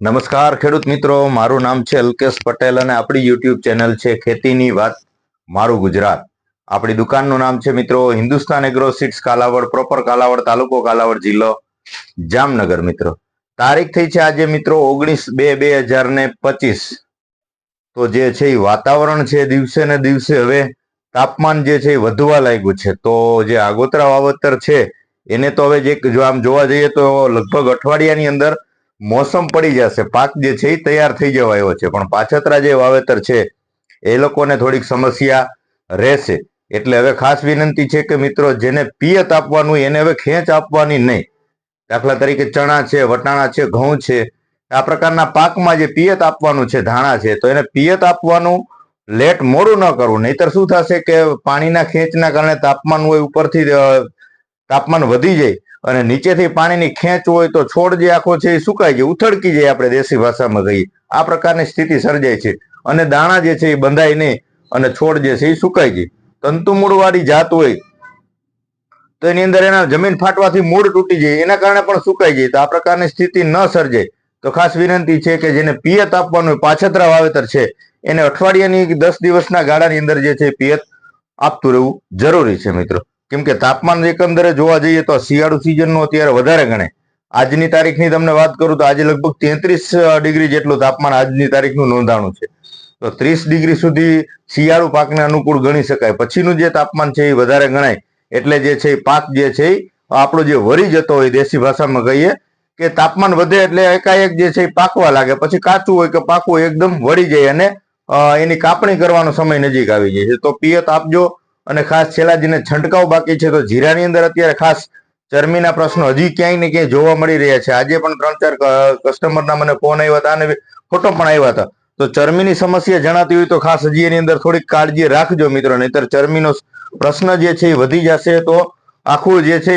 નમસ્કાર ખેડૂત મિત્રો, મારું નામ છે અલ્કેશ પટેલ અને આપણી યુટ્યુબ ચેનલ છે ખેતીની વાત મારું ગુજરાત. આપણી દુકાનનું નામ છે મિત્રો Hindustan agro seeds Kalavad proper Kalavad, તાલુકો કાલાવડ જિલ્લો જામનગર મિત્રો. તારીખ થઈ છે આજે મિત્રો ઓગણીસ બે બે હજાર ને પચીસ. તો જે છે એ વાતાવરણ છે દિવસે ને દિવસે હવે તાપમાન જે છે એ વધવા લાગ્યું છે. તો જે આગોતરા વાવતર છે, એને તો હવે જો આમ જોવા જઈએ તો લગભગ અઠવાડિયાની અંદર મોસમ પડી જશે. પાક જે છે એ તૈયાર થઈ જવા એવો છે. પણ પાછતરા જે વાવેતર છે, એ લોકોને થોડીક સમસ્યા રહેશે. એટલે હવે ખાસ વિનંતી છે કે મિત્રો, જેને પિયત આપવાનું, એને હવે ખેંચ આપવાની નહીં. દાખલા તરીકે ચણા છે, વટાણા છે, ઘઉં છે, આ પ્રકારના પાકમાં જે પિયત આપવાનું છે, ધાણા છે, તો એને પિયત આપવાનું લેટ મોડું ન કરવું. નહીતર શું થશે કે પાણીના ખેંચના કારણે તાપમાન હોય ઉપરથી તાપમાન વધી જાય અને નીચેથી પાણીની ખેંચ હોય તો છોડ જે આખો છે એ સુકાઈ જાય ઉથડકી જાય આપણે દેશી ભાષામાં કહીએ. આ પ્રકારની સ્થિતિ સર્જાય છે અને દાણા જે છે એ બંધાય નહીં અને છોડ જે છે એ સુકાઈ જાય. તંતુમૂળવાળી જાત હોય તો એની અંદર એના જમીન ફાટવાથી મૂળ તૂટી જાય, એના કારણે પણ સુકાઈ જાય. તો આ પ્રકારની સ્થિતિ ન સર્જાય. તો ખાસ વિનંતી છે કે જેને પિયત આપવાનું પાછતરા વાવેતર છે, એને અઠવાડિયાની દસ દિવસના ગાળાની અંદર જે છે પિયત આપતું રહેવું જરૂરી છે મિત્રો. કેમ કે તાપમાન એકંદરે જોવા જઈએ તો શિયાળુ સિઝનનું અત્યારે વધારે ગણે આજની તારીખની તમને વાત કરું તો આજે લગભગ તેત્રીસ ડિગ્રી જેટલું તાપમાન આજની તારીખનું નોંધાણું છે. તો ત્રીસ ડિગ્રી સુધી શિયાળુ પાકને અનુકૂળ ગણી શકાય. પછીનું જે તાપમાન છે એ વધારે ગણાય. એટલે જે છે પાક જે છે આપણો જે વરી જતો હોય દેશી ભાષામાં કહીએ કે તાપમાન વધે એટલે એકાએક જે છે એ પાકવા લાગે. પછી કાચું હોય કે પાકું એકદમ વળી જાય અને એની કાપણી કરવાનો સમય નજીક આવી જાય છે. તો પિયત આપજો અને ખાસ છેલ્લા જેને છંટકાવ બાકી છે, તો જીરાની અંદર અત્યારે ખાસ ચરમીના પ્રશ્નો હજી ક્યાંય ને ક્યાંય જોવા મળી રહ્યા છે. આજે પણ ત્રણ ચાર કસ્ટમરના મને ફોન આવ્યા હતા અને ફોટો પણ આવ્યા હતા. તો ચરમીની સમસ્યા જણાતી હોય તો ખાસ હજી એની અંદર થોડીક કાળજી રાખજો મિત્રો, નહીતર ચરમીનો પ્રશ્ન જે છે એ વધી જશે. તો આખું જે છે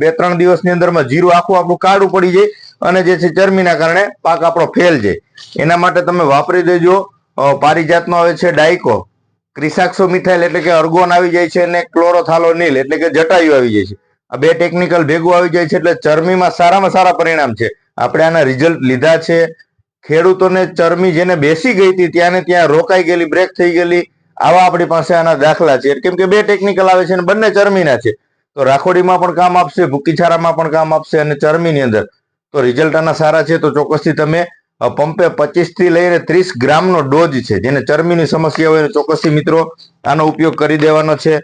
બે ત્રણ દિવસની અંદરમાં જીરું આખું આપણું કાળું પડી જાય અને જે છે ચરમીના કારણે પાક આપણો ફેલ જાય. એના માટે તમે વાપરી દેજો. પારિજાતનો આવે છે ડાયકો. ક્રિસાક્સો મિથાઇલ એટલે કે અર્ગોન આવી જાય છે અને ક્લોરોથાલોનિલ એટલે કે જટાયુ આવી જાય છે. આ બે ટેકનિકલ ભેગું આવી જાય છે એટલે ચરમીમાં સારામાં સારા પરિણામ છે. આપણે આના રિઝલ્ટ લીધા છે. ખેડૂતોને ચરમી જેને બેસી ગઈ હતી ત્યાં ત્યાં રોકાઈ ગયેલી બ્રેક થઈ ગયેલી, આવા આપણી પાસે આના દાખલા છે. કેમ કે બે ટેકનિકલ આવે છે અને બંને ચરમીના છે. તો રાખોડીમાં પણ કામ આપશે ભૂકીછારામાં પણ કામ આપશે અને ચરમીની અંદર. તો રિઝલ્ટ આના સારા છે. તો ચોક્કસથી તમે પંપે પચીસથી લઈને ત્રીસ ગ્રામનો ડોઝ છે. જેને ચરમીની સમસ્યા હોય ચોક્કસથી મિત્રો આનો ઉપયોગ કરી દેવાનો છે.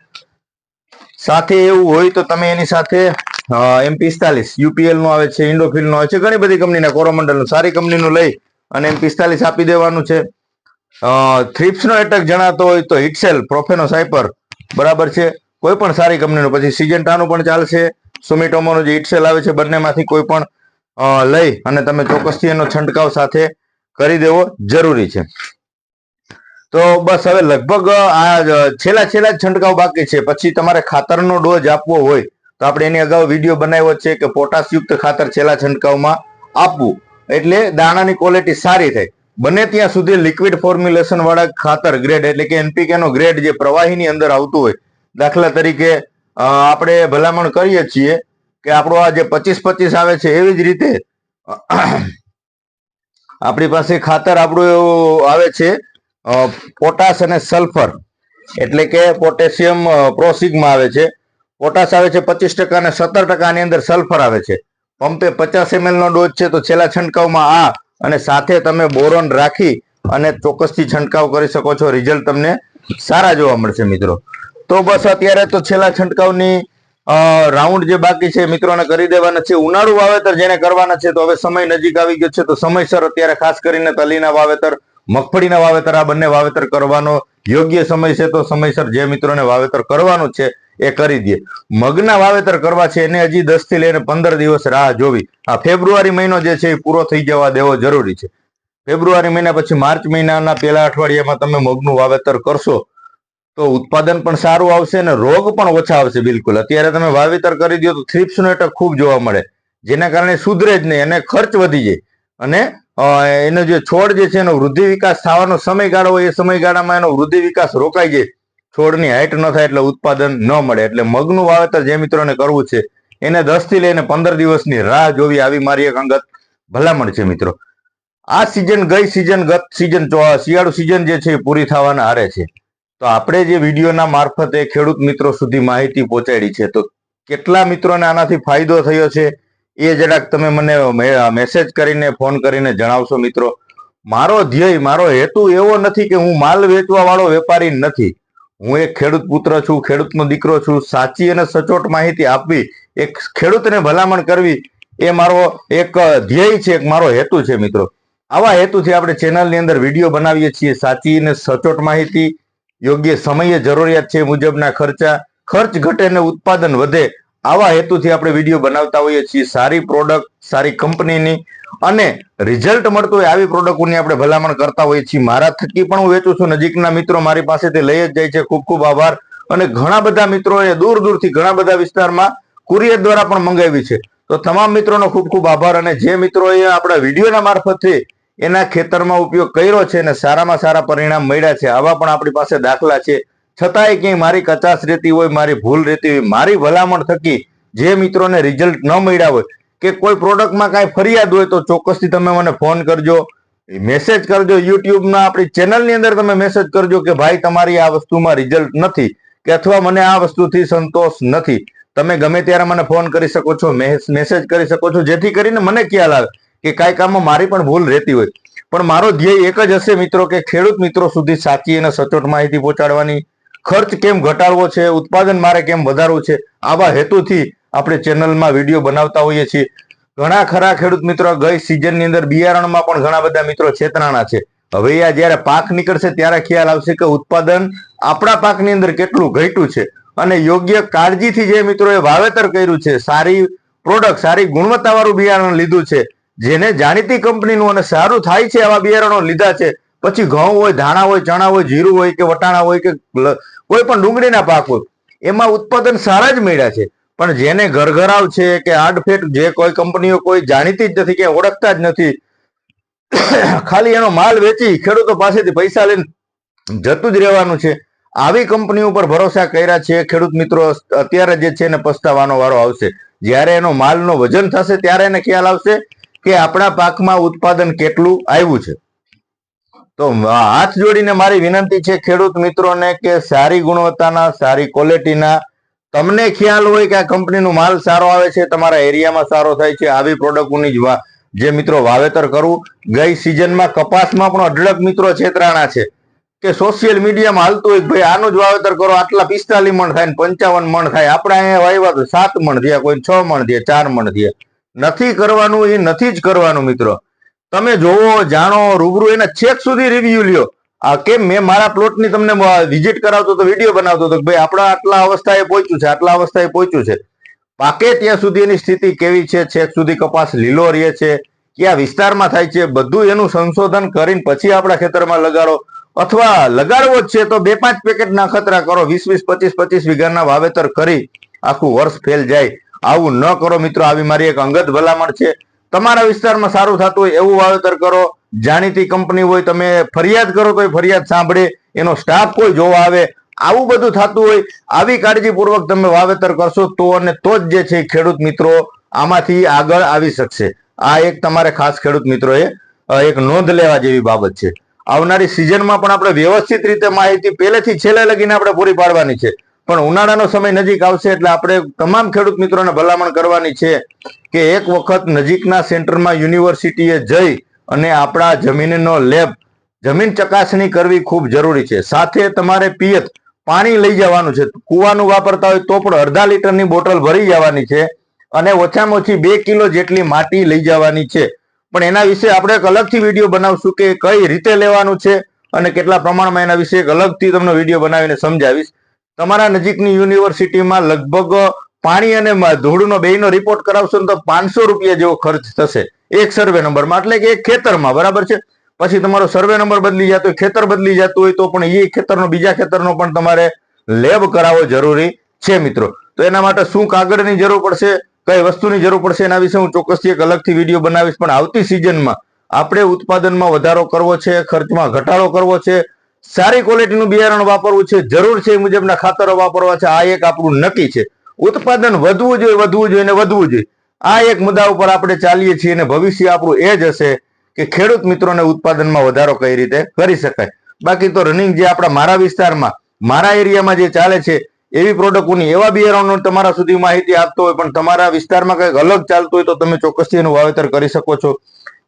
સાથે એવું હોય તો તમે એની સાથે એમ પિસ્તાલીસ યુપીએલનું આવે છે ઇન્ડોફિલનું આવે છે, ઘણી બધી કંપનીના કોરોમંડલનું સારી કંપનીનું લઈ અને એમ પિસ્તાલીસ આપી દેવાનું છે. થ્રિપ્સનો એટેક જણાતો હોય તો હિટસેલ, પ્રોફેનો, સાયપર, બરાબર છે. કોઈ પણ સારી કંપનીનું, પછી સિજન્ટાનું પણ ચાલશે. સુમિટોમોનું જે હિટસેલ આવે છે, બંનેમાંથી કોઈ પણ લઈ અને તમે ચોક્કસથી એનો છંટકાવ સાથે કરી દેવો જરૂરી છે. તો બસ હવે લગભગ આ છેલ્લા છેલ્લા છંટકાવ બાકી છે. પછી તમારે ખાતરનો ડોઝ આપવો હોય તો આપણે એની અગાઉ વીડિયો બનાવ્યો છે કે પોટાશયુક્ત ખાતર છેલ્લા છંટકાવમાં આપવું. એટલે દાણાની ક્વોલિટી સારી થાય. બને ત્યાં સુધી લિક્વિડ ફોર્મ્યુલેશન વાળા ખાતર ગ્રેડ એટલે કે એનપીકે નો ગ્રેડ જે પ્રવાહીની અંદર આવતું હોય, દાખલા તરીકે આપણે ભલામણ કરીએ છીએ કે આપણો આ જે પચીસ પચીસ આવે છે, એવી જ રીતે આપણી પાસે ખાતર આપણું આવે છે પોટાશ અને સલ્ફર. એટલે કે પોટેશિયમ પ્રોસિગમાં આવે છે. પોટાશ આવે છે પચીસ ટકા અને સત્તર ટકાની અંદર સલ્ફર આવે છે. પંપે પચાસ એમએલ નો ડોઝ છે તો છેલ્લા છંટકાવમાં આ અને સાથે તમે બોરોન રાખી અને ચોક્કસથી છંટકાવ કરી શકો છો. રિઝલ્ટ તમને સારા જોવા મળશે મિત્રો. તો બસ અત્યારે તો છેલ્લા છંટકાવની રાઉન્ડ જે બાકી છે મિત્રોને કરી દેવાના છે. ઉનાળુ વાવેતર જેને કરવાના છે, તો હવે સમય નજીક આવી ગયો છે, તો સમયસર અત્યારે ખાસ કરીને તલીના વાવેતર, મગફળીના વાવેતર, આ બંને વાવેતર કરવાનો યોગ્ય સમય છે, તો સમયસર જે મિત્રોને વાવેતર કરવાનું છે, એ કરી દે મગના વાવેતર કરવા છે, એને હજી દસથી લઈને પંદર દિવસ રાહ જોવી. આ ફેબ્રુઆરી મહિનો જે છે એ પૂરો થઈ જવા દેવો જરૂરી છે. ફેબ્રુઆરી મહિના પછી માર્ચ મહિનાના પહેલા અઠવાડિયામાં તમે મગનું વાવેતર કરશો તો ઉત્પાદન પણ સારું આવશે અને રોગ પણ ઓછા આવશે, બિલકુલ. અત્યારે તમે વાવેતર કરી દો તો થ્રીપ્સનો એટક ખૂબ જોવા મળે. જેના કારણે સુધરે જ નહીં અને ખર્ચ વધી જાય. અને એનો જે છોડ જે છે એનો વૃદ્ધિ વિકાસ થવાનો સમયગાળો હોય એ સમયગાળામાં એનો વૃદ્ધિ વિકાસ રોકાઈ જાય. છોડની હાઈટ ન થાય એટલે ઉત્પાદન ન મળે. એટલે મગનું વાવેતર જે મિત્રોને કરવું છે, એને દસથી લઈને પંદર દિવસની રાહ જોવી આવી મારી એક અંગત ભલામણ છે મિત્રો. આ સિઝન ગઈ સિઝન ગત સિઝન શિયાળુ સિઝન જે છે એ પૂરી થવાના આરે છે. તો આપણે જે વિડીયોના મારફતે ખેડૂત મિત્રો સુધી માહિતી પહોંચાડી છે, તો કેટલા મિત્રોને આનાથી ફાયદો થયો છે, એ જરાક તમે મને મેસેજ કરીને ફોન કરીને જણાવશો મિત્રો. મારો ધ્યેય, મારો હેતુ એવો નથી કે હું માલ વેચવા વાળો વેપારી નથી. હું એક ખેડૂત પુત્ર છું, ખેડૂતનો દીકરો છું, સાચી અને સચોટ માહિતી આપવી, એક ખેડૂતને ભલામણ કરવી, એ મારો એક ધ્યેય છે, એક મારો હેતુ છે મિત્રો. આવા હેતુથી આપણે ચેનલની અંદર વીડિયો બનાવીએ છીએ, સાચી અને સચોટ માહિતી યોગ્ય સમયે જરૂરિયાત છે મુજબના ખર્ચા, ખર્ચ ઘટે અને ઉત્પાદન વધે આવા હેતુથી આપણે વીડિયો બનાવતા હોઈએ છીએ. સારી પ્રોડક્ટ સારી કંપનીની અને રિઝલ્ટ મળતું હોય આવી પ્રોડક્ટોની આપણે ભલામણ કરતા હોઈએ છીએ. મારા થકી પણ હું વેચું છું. નજીકના મિત્રો મારી પાસેથી લઈ જ જાય છે. ખૂબ ખૂબ આભાર. અને ઘણા બધા મિત્રોએ દૂર દૂરથી ઘણા બધા વિસ્તારમાં કુરિયર દ્વારા પણ મંગાવી છે. તો તમામ મિત્રોનો ખૂબ ખૂબ આભાર. અને જે મિત્રોએ આપણા વિડીયોના મારફતે એના ખેતરમાં ઉપયોગ કર્યો છે અને સારામાં સારા પરિણામ મળ્યા છે. આવા પણ આપણી પાસે દાખલા છે. છતાંય ક્યાંય મારી કચાશ રહેતી હોય, મારી ભૂલ રહેતી હોય, મારી ભલામણ થકી જે મિત્રોને રિઝલ્ટ ન મળ્યા હોય, કે કોઈ પ્રોડક્ટમાં કાંઈ ફરિયાદ હોય તો ચોક્કસથી તમે મને ફોન કરજો. મેસેજ કરજો. યુટ્યુબના આપણી ચેનલની અંદર તમે મેસેજ કરજો કે ભાઈ, તમારી આ વસ્તુમાં રિઝલ્ટ નથી કે અથવા મને આ વસ્તુથી સંતોષ નથી. તમે ગમે ત્યારે મને ફોન કરી શકો છો મેસેજ કરી શકો છો. જેથી કરીને મને ખ્યાલ આવે. કે કાંઈ કામમાં મારી પણ ભૂલ રહેતી હોય. પણ મારો ધ્યેય એક જ હશે મિત્રો કે ખેડૂત મિત્રો સુધી સાચી અને સચોટ માહિતી પહોંચાડવાની. ખર્ચ કેમ ઘટાડવો છે? ઉત્પાદન મારે કેમ વધારવું છે? આવા હેતુથી આપણે ચેનલમાં વીડિયો બનાવતા હોઈએ છીએ. ઘણા ખરા ખેડૂત મિત્રો ગઈ સિઝનની અંદર બિયારણમાં પણ ઘણા બધા મિત્રો છેતરાણા છે. હવે આ જ્યારે પાક નીકળશે ત્યારે ખ્યાલ આવશે કે ઉત્પાદન આપણા પાકની અંદર કેટલું ઘટ્યું છે. અને યોગ્ય કાળજીથી જે મિત્રોએ વાવેતર કર્યું છે, સારી પ્રોડક્ટ સારી ગુણવત્તાવાળું બિયારણ લીધું છે જેને જાણીતી કંપનીનું અને સારું થાય છે આવા બિયારણો લીધા છે. પછી ઘઉં હોય, ધાણા હોય, ચણા હોય, જીરું હોય કે વટાણા હોય કે કોઈ પણ ડુંગળીના પાક હોય, એમાં ઉત્પાદન સારા જ મળ્યા છે. પણ જેને ઘરઘરાવ છે કે આડફેટ જે કોઈ કંપનીઓ કોઈ જાણીતી જ નથી કે ઓળખતા જ નથી, ખાલી એનો માલ વેચી ખેડૂતો પાસેથી પૈસા લઈને જતું જ રહેવાનું છે. આવી કંપની ઉપર ભરોસા કર્યા છે. ખેડૂત મિત્રો, અત્યારે જે છે એને પસ્તાવાનો વારો આવશે. જ્યારે એનો માલનો વજન થશે ત્યારે એને ખ્યાલ આવશે. કે આપણા પાકમાં ઉત્પાદન કેટલું આવ્યું છે? તો હાથ જોડીને મારી વિનંતી છે ખેડૂત મિત્રોને કે સારી ગુણવત્તાના, સારી ક્વોલિટીના તમને ખ્યાલ હોય કે આ કંપનીનો માલ સારો આવે છે, તમારા એરિયામાં સારો થાય છે, આવી પ્રોડક્ટોની જ જે મિત્રો વાવેતર કરવું ગઈ સિઝનમાં કપાસમાં પણ અઢળક મિત્રો છેતરાણા છે. કે સોશિયલ મીડિયામાં હાલતું હોય ભાઈ આનું જ વાવેતર કરો, આટલા પિસ્તાલીસ મણ થાય પંચાવન મણ થાય, આપણે અહીંયા વાવ્યા સાત મણ થયા, કોઈ છ મણ થયા, ચાર મણ થયા. નથી કરવાનું, એ નથી જ કરવાનું મિત્રો. તમે જોવો, જાણો, રૂબરૂ એના છેક સુધી રિવ્યુ લ્યો. આ કેમ? મેં મારા પ્લોટની તમને વિઝિટ કરાવતો તો વીડિયો બનાવતો હતો કે ભાઈ, આપણા આટલા અવસ્થાએ પહોંચ્યું છે, આટલા અવસ્થાએ પહોંચ્યું છે. પાકે ત્યાં સુધી એની સ્થિતિ કેવી છે? છેક સુધી કપાસ લીલો રહે છે. કયા વિસ્તારમાં થાય છે? બધું એનું સંશોધન કરીને પછી આપણા ખેતરમાં લગાડો. અથવા લગાડવો જ છે તો બે પાંચ પેકેટ ના ખતરા કરો. વીસ વીસ, પચીસ પચીસ વીઘાના વાવેતર કરી આખું વર્ષ ફેલ જાય. આવું ન કરો મિત્રો, આવી મારી એક અંગત ભલામણ છે. તમારા વિસ્તારમાં સારું થતું હોય એવું વાવેતર કરો. જાણીતી કંપની હોય, તમે ફરિયાદ કરો તો ફરિયાદ સાંભળે. એનો સ્ટાફ કોઈ જોવા આવે. આવું બધું થતું હોય, આવી કાળજીપૂર્વક તમે વાવેતર કરશો તો અને તો જ જે છે ખેડૂત મિત્રો આમાંથી આગળ આવી શકશે. આ એક તમારે ખાસ ખેડૂત મિત્રોએ એક નોંધ લેવા જેવી બાબત છે. આવનારી સિઝનમાં પણ આપણે વ્યવસ્થિત રીતે માહિતી પહેલેથી છેલ્લે લગીને આપણે પૂરી પાડવાની છે. પણ ઉનાળાનો સમય નજીક આવશે એટલે આપણે તમામ ખેડૂત મિત્રોને ભલામણ કરવાની છે કે એક વખત નજીકના સેન્ટરમાં યુનિવર્સિટીએ જઈ અને આપણા જમીનનો લેબ, જમીન ચકાસણી કરવી ખૂબ જરૂરી છે. સાથે તમારે પિયત, પાણી લઈ જવાનું છે. કૂવાનું વાપરતા હોય તો પણ અડધા લીટરની બોટલ ભરી જવાની છે અને ઓછામાં ઓછી બે કિલો જેટલી માટી લઈ જવાની છે. પણ એના વિશે આપણે એક અલગથી વીડિયો બનાવશું કે કઈ રીતે લેવાનું છે અને કેટલા પ્રમાણમાં એના વિશે એક અલગથી તમને વીડિયો બનાવીને સમજાવીશ. તમારા નજીકની યુનિવર્સિટીમાં લગભગ પાણી અને ધૂળનો બેયનો રિપોર્ટ કરાવશો તો પાંચસો રૂપિયા જેવો ખર્ચ થશે. એક સર્વે નંબરમાં એટલે કે એક ખેતરમાં, બરાબર છે? પછી તમારો સર્વે નંબર બદલી જતો હોય ખેતર બદલી જતું હોય તો પણ એ ખેતરનો, બીજા ખેતરનો પણ તમારે લેબ કરાવવો જરૂરી છે મિત્રો. તો એના માટે શું કાગળની જરૂર પડશે, કઈ વસ્તુની જરૂર પડશે એના વિશે હું ચોક્કસથી એક અલગથી વીડિયો બનાવીશ. પણ આવતી સિઝનમાં આપણે ઉત્પાદનમાં વધારો કરવો છે, ખર્ચમાં ઘટાડો કરવો છે સારી ક્વોલિટીનું બિયારણ વાપરવું છે, જરૂર છે એ મુજબના ખાતરો વાપરવા છે. આ એક આપણું નક્કી છે. ઉત્પાદન વધવું જોઈએ વધવું જોઈએ અને વધવું જોઈએ. આ એક મુદ્દા ઉપર આપણે ચાલીએ છીએ અને ભવિષ્ય આપણું એ જ હશે કે ખેડૂત મિત્રોને ઉત્પાદનમાં વધારો કઈ રીતે કરી શકાય. બાકી તો રનિંગ જે આપણા મારા વિસ્તારમાં, મારા એરિયામાં જે ચાલે છે, એવી પ્રોડક્ટોની એવા બિયારણો તમારા સુધી માહિતી આપતો હોય, પણ તમારા વિસ્તારમાં કંઈક અલગ ચાલતું હોય તો તમે ચોક્કસથી એનું વાવેતર કરી શકો છો.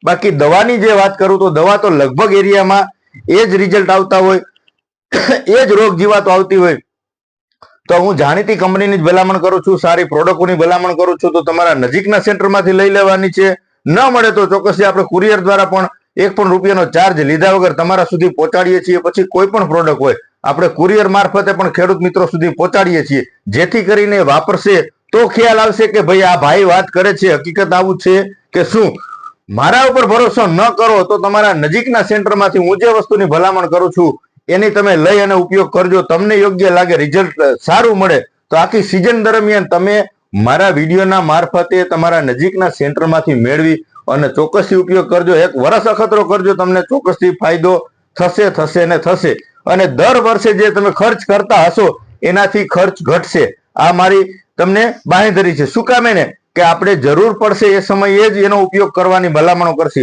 બાકી દવાની જે વાત કરું તો દવા તો લગભગ એરિયામાં એ જ રિઝલ્ટ આવતા હોય, એ જ રોગ જીવાતો આવતી હોય. તો હું જાણીતી કંપનીની જ ભલામણ કરું છું, સારી પ્રોડક્ટોની ભલામણ કરું છું, તો તમારા નજીકના સેન્ટરમાંથી લઈ લેવાની છે. ન મળે તો ચોક્કસથી આપણે કુરિયર દ્વારા પણ એક પણ રૂપિયાનો ચાર્જ લીધા વગર તમારા સુધી પહોંચાડીએ છીએ. પછી કોઈ પણ પ્રોડક્ટ હોય, આપણે કુરિયર મારફતે પણ ખેડૂત મિત્રો સુધી પહોંચાડીએ છીએ. જેથી કરીને વાપરશે તો ખ્યાલ આવશે કે ભાઈ આ ભાઈ વાત કરે છે, હકીકત આવું છે કે શું? મારા ઉપર ભરોસો ન કરો તો તમારા નજીકના સેન્ટરમાંથી હું જે વસ્તુની ભલામણ કરું છું, એની તમે લઈ અને ઉપયોગ કરજો. તમને યોગ્ય લાગે રિઝલ્ટ સારું મળે, તો આખી સિઝન દરમિયાન તમે મારા વિડીયોના મારફતે તમારા નજીકના સેન્ટરમાંથી મેળવી અને ચોક્કસથી ઉપયોગ કરજો. એક વર્ષ અખતરો કરજો, તમને ચોક્કસથી ફાયદો થશે થશે ને થશે. અને દર વર્ષે જે તમે ખર્ચ કરતા હશો, એનાથી ખર્ચ ઘટશે. આ મારી તમને બાંહેધરી છે. શું કામે ને કે આપણે જરૂર પડશે એ સમયે જ એનો ઉપયોગ કરવાની ભલામણો કરશે.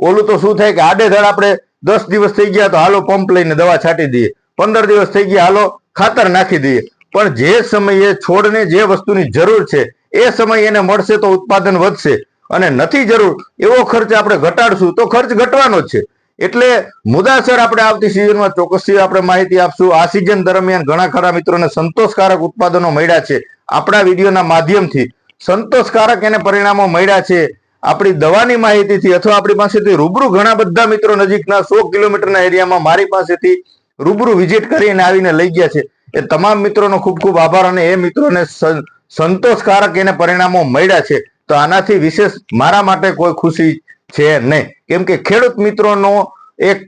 ઓલું તો શું થાય કે આડેધડ આપણે દસ દિવસ થઈ ગયા તો હાલો પંપ લઈને દવા છાંટી દઈએ. પંદર દિવસ થઈ ગયા હાલો ખાતર નાખી દઈએ. પણ જે સમયે છોડને જે વસ્તુની જરૂર છે, એ સમય એને મળશે તો ઉત્પાદન વધશે. અને નથી જરૂર, એવો ખર્ચ આપણે ઘટાડશું તો ખર્ચ ઘટવાનો જ છે. એટલે મુદાસર આપણે આવતી સિઝનમાં ચોક્કસથી આપણે માહિતી આપશું. આ સિઝન દરમિયાન ઘણા ખરા મિત્રોને સંતોષકારક ઉત્પાદનો મળ્યા છે. આપણા વિડીયોના માધ્યમથી સંતોષકારક એને પરિણામો મળ્યા છે. આપણી દવાની માહિતીથી અથવા આપણી પાસેથી રૂબરૂ ઘણા બધા મિત્રો નજીકના સો કિલોમીટરના એરિયામાં મારી પાસેથી રૂબરૂ વિઝિટ કરીને આવીને લઈ ગયા છે. એ તમામ મિત્રોનો ખૂબ ખૂબ આભાર અને એ મિત્રોને સંતોષકારક એને પરિણામો મળ્યા છે. તો આનાથી વિશેષ મારા માટે કોઈ ખુશી છે નહીં. કેમ કે ખેડૂત મિત્રોનો એક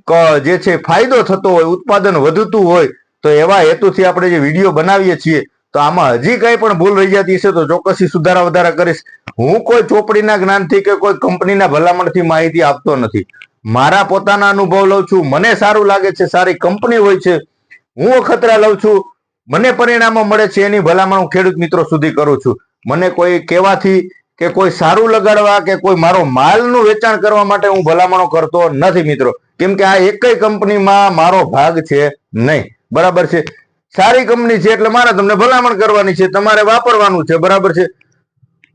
જે છે, ફાયદો થતો હોય, ઉત્પાદન વધતું હોય, તો એવા હેતુથી આપણે જે વીડિયો બનાવીએ છીએ તો આમાં હજી કઈ પણ ભૂલ રહી જતી છે તો ચોક્કસથી સુધારા વધારા કરીશ. હું કોઈ ચોપડીના જ્ઞાનથી કે કોઈ કંપનીના ભલામણથી માહિતી આપતો નથી. મારા પોતાના અનુભવ લઉં છું. મને સારું લાગે છે, સારી કંપની હોય છે. હું અખતરા લઉં છું. મને પરિણામો મળે છે, એની ભલામણ હું ખેડૂત મિત્રો સુધી કરું છું. મને કોઈ કહેવાથી કે કોઈ સારું લગાડવા કે કોઈ મારો માલનું વેચાણ કરવા માટે હું ભલામણો કરતો નથી મિત્રો. કેમ કે આ એકય કંપનીમાં મારો ભાગ છે નહીં. બરાબર છે. સારી કંપની છે એટલે મારે તમને ભલામણ કરવાની છે, તમારે વાપરવાનું છે, બરાબર છે?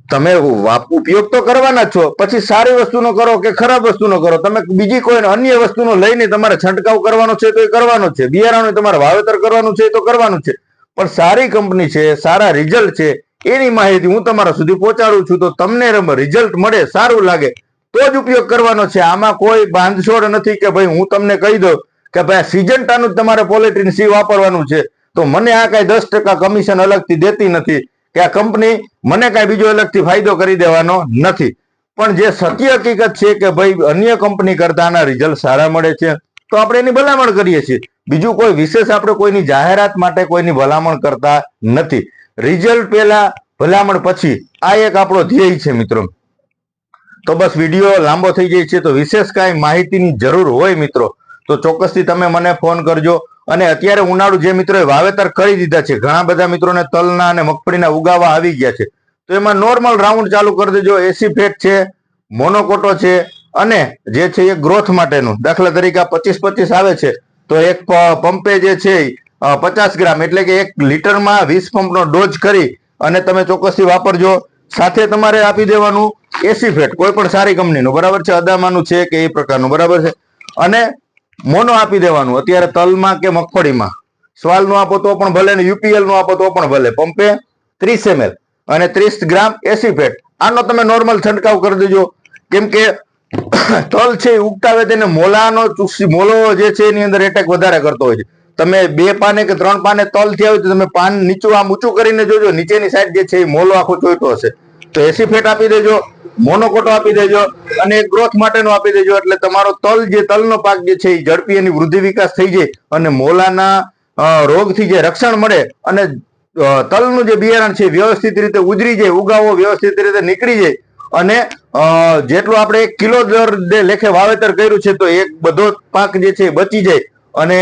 તમે ઉપયોગ તો કરવાના છો, પછી સારી વસ્તુનો કરો કે ખરાબ વસ્તુનો કરો? તમે બીજી કોઈ અન્ય વસ્તુનો લઈને તમારે છંટકાવ કરવાનો છે તો એ કરવાનો છે. બિયારણનું તમારે વાવેતર કરવાનું છે તો કરવાનું છે. પણ સારી કંપની છે, સારા રિઝલ્ટ છે, એની માહિતી હું તમારા સુધી પહોંચાડું છું તો તમને રિઝલ્ટ મળે, સારું લાગે, તો જ ઉપયોગ કરવાનો છે. આમાં કોઈ બાંધછોડ નથી કે ભાઈ હું તમને કહી દઉં કે ભાઈ સિજન્ટાનું જ તમારે પોલિટ્રીન સી વાપરવાનું છે. તો મને આ કઈ દસ ટકા કમિશન અલગથી દેતી નથી કે આ કંપની મને કઈ બીજો અલગથી ફાયદો કરી દેવાનો નથી. પણ જે સત્ય હકીકત છે કે ભાઈ અન્ય કંપની કરતા આના રિઝલ્ટ સારા મળે છે, તો આપણે એની ભલામણ કરીએ છીએ. બીજું કોઈ વિશેષ આપણે કોઈની જાહેરાત માટે કોઈની ભલામણ કરતા નથી. રિઝલ્ટ પહેલા ભલામણ પછી આ એક આપણો ધ્યેય છે મિત્રો. તો બસ વીડિયો લાંબો થઈ જાય છે, તો વિશેષ કાંઈ માહિતીની જરૂર હોય મિત્રો, તો ચોક્કસથી તમે મને ફોન કરજો. અને અત્યારે ઉનાળુ જે મિત્રોએ વાવેતર કરી દીધા છે, ઘણા બધા મિત્રોને તલના અને મગફળીના ઉગાવા આવી ગયા છે. તો એમાં નોર્મલ રાઉન્ડ ચાલુ કરી દેજો એસી ફેટ છે મોનોકોટો છે અને જે છે એ ગ્રોથ માટેનું. દાખલા તરીકે પચીસ પચીસ આવે છે, તો એક પંપે જે છે પચાસ ગ્રામ એટલે કે એક લીટરમાં વીસ પંપનો ડોઝ કરી અને તમે ચોક્કસથી વાપરજો. સાથે તમારે આપી દેવાનું એસી ફેટ કોઈ પણ સારી કંપનીનું. બરાબર છે? અદામાનું છે કે એ પ્રકારનું. બરાબર છે? અને મોનો આપી દેવાનું. અત્યારે તલમાં કે મગફળીમાં? સ્વાલનું આપો તો પણ ભલે ને યુપીએલનું આપો તો પણ ભલે. પંપે ત્રીસ એમએલ અને ત્રીસ ગ્રામ એસી ફેટ. આનો તમે નોર્મલ છંટકાવ કરી દેજો. કેમ કે તલ છે ઉગતાવે તેને મોલાનો મોલો જે છે એની અંદર એટેક વધારે કરતો હોય છે. તમે બે પાને કે ત્રણ પાને તલ થયા હોય તો તમે પાન નીચું આમ ઊંચું કરીને જોજો. નીચેની સાઈડ જે છે એ મોલો આખો ચોઈટો હશે. તો એસી ફેટ આપી દેજો. મોનોકોટો આપી દેજો અને ગ્રોથ માટેનો આપી દેજો. એટલે તમારો તલ જે તલનો પાક જે છે એ ઝડપી એની વૃદ્ધિ વિકાસ થઈ જાય અને મોલાના રોગથી જે રક્ષણ મળે અને તલનું જે બિયારણ છે વ્યવસ્થિત રીતે ઉજરી જાય, ઉગાવો, વ્યવસ્થિત રીતે નીકળી જાય અને જેટલું આપણે એક કિલો દર લેખે વાવેતર કર્યું છે તો એક બધો પાક જે છે બચી જાય અને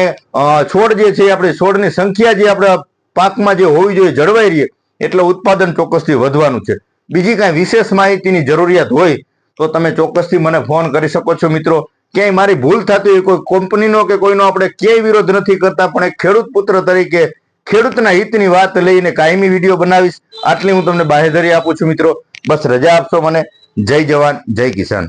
છોડ જે છે આપણે છોડની સંખ્યા જે આપણા પાકમાં જે હોવી જોઈએ જળવાઈ રહીએ એટલે ઉત્પાદન ચોક્કસથી વધવાનું છે. બીજી કાંઈ વિશેષ માહિતીની જરૂરિયાત હોય તો તમે ચોક્કસથી મને ફોન કરી શકો છો, મિત્રો. ક્યાંય મારી ભૂલ થતી હોય, કોઈ કંપનીનો કે કોઈનો આપણે ક્યાંય વિરોધ નથી કરતા, પણ એક ખેડૂત પુત્ર તરીકે ખેડૂતના હિતની વાત લઈને કાયમી વીડિયો બનાવીશ. આટલી હું તમને બાહેધરી આપું છું, મિત્રો. બસ રજા આપશો મને. જય જવાન, જય કિસાન.